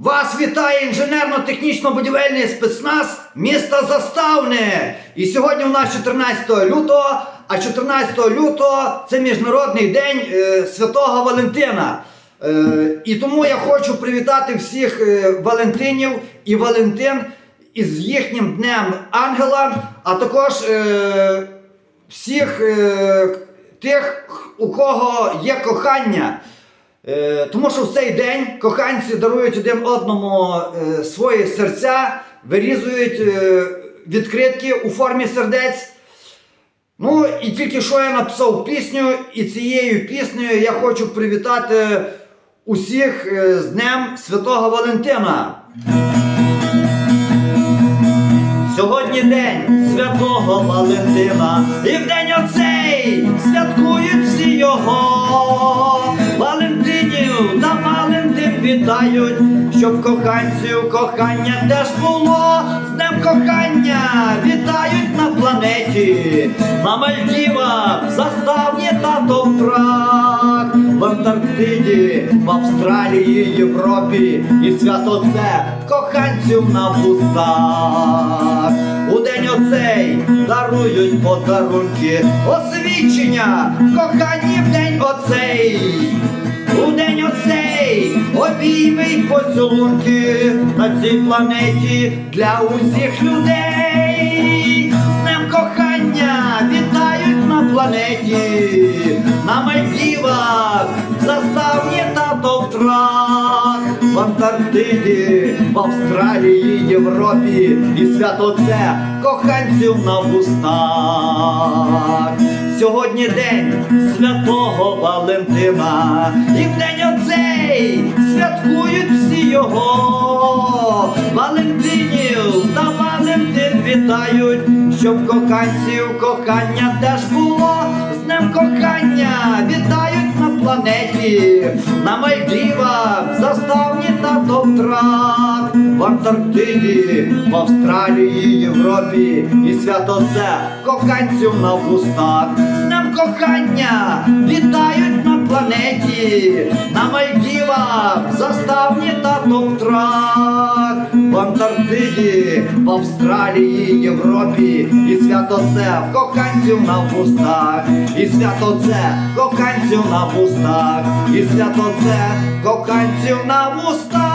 Вас вітає інженерно-технічно-будівельний спецназ міста Заставне. І сьогодні у нас 14 лютого, а 14 лютого це Міжнародний день е, Святого Валентина. Е, і тому я хочу привітати всіх е, Валентинів і Валентин із їхнім днем ангела, а також е, всіх е, тих, у кого є кохання. Е, Тому що в цей день коханці дарують один одному е, свої серця, вирізують е, відкритки у формі сердець. Ну і тільки що я написав пісню, і цією піснею я хочу привітати усіх е, з Днем Святого Валентина. Сьогодні день святого Валентина, і в день оцей святкують всі його. Вітають, щоб коханців кохання теж було. З днем кохання вітають на планеті, на Мальдівах, заставні та Товтрах, в Антарктиді, в Австралії, Європі і свято це коханців на вустах. У день оцей дарують подарунки, освічення, кохані в день оцей. Обійми й на цій планеті для усіх людей. З днем кохання вітають на планеті, на Мальдівах, заставні та Товтрах, в Антарктиді, в Австралії, Європі і свято це коханців на вустах. Сьогодні день святого Валентина, і в день оцей святкують всі його. Валентинів та Валентин вітають, щоб коханців кохання теж було. З днем кохання вітають на планеті, на Мальдівах, заставні та Товтрах, в Антарктиді, в Австралії, Європі і свято це коханців на вустах. З днем кохання вітають на планеті, на Мальдівах, в заставні та трак в Антарктиді, в Австралії, Європі. І свято це в коханців на вустах, і свято це коханців на вустах, і свято це коханців на вустах.